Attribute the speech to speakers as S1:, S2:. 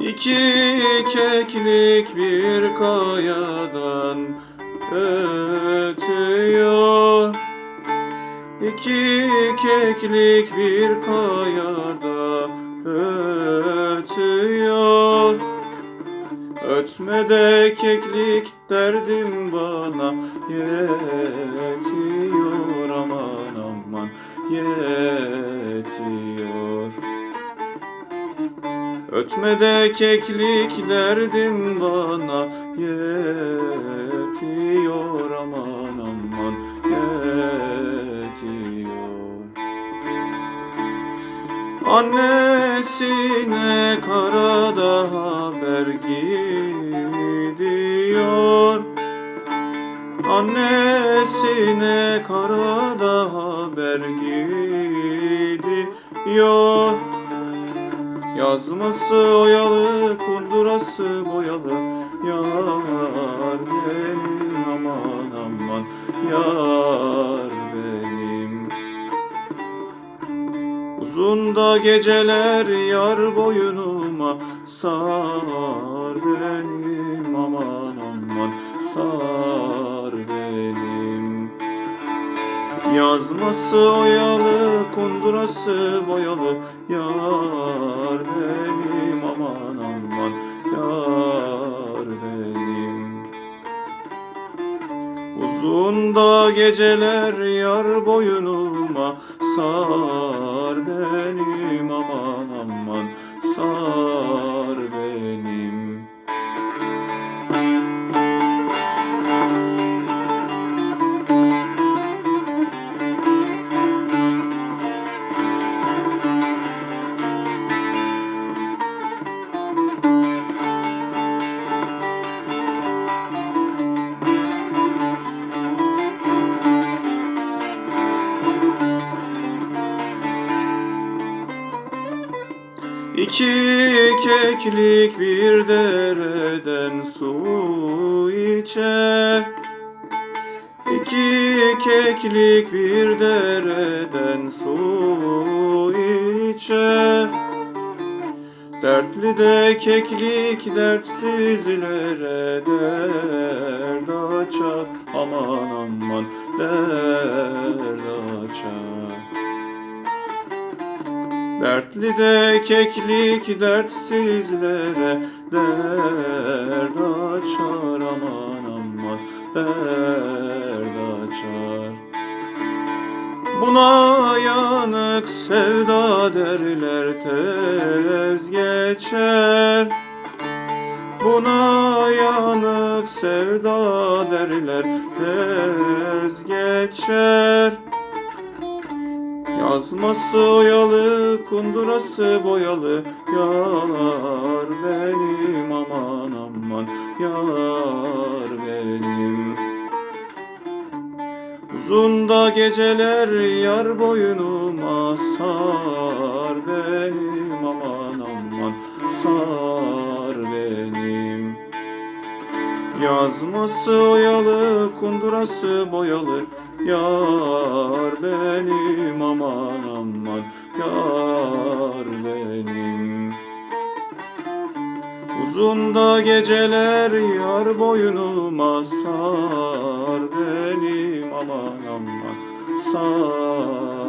S1: İki keklik bir kayadan ötüyor. İki keklik bir kayada ötüyor. Ötme de keklik derdim bana yetiyor aman aman yetiyor Ötme de keklik derdim bana yetiyor aman aman yetiyor. Annesine karada haber gidiyor Annesine karada haber gidiyor Yazması oyalı, kundurası boyalı. Yar benim aman aman. Yar benim. Uzun da geceler yar boynuma Sar benim aman aman. Sar benim. Yazması oyalı, kundurası boyalı Yar benim. Aman aman Yar benim. Uzun da geceler yar boynuma Sar benim. Aman aman Sar İki keklik bir dereden su içer İki keklik bir dereden su içer Dertli de keklik dertsizlere dert açar. Aman aman dert açar Dertli de keklik dertsizlere dert açar aman aman dert açar. Buna yanık sevda derler tez geçer. Buna yanık sevda derler tez geçer Yazması oyalı, kundurası boyalı. Yar benim aman aman. Yar benim. Uzun da geceler yar boynuma Sar benim aman aman. Sar Yazması oyalı, kundurası boyalı. Yar benim aman aman. Yar benim. Uzun da geceler yar boynuma Sar benim aman aman. Sar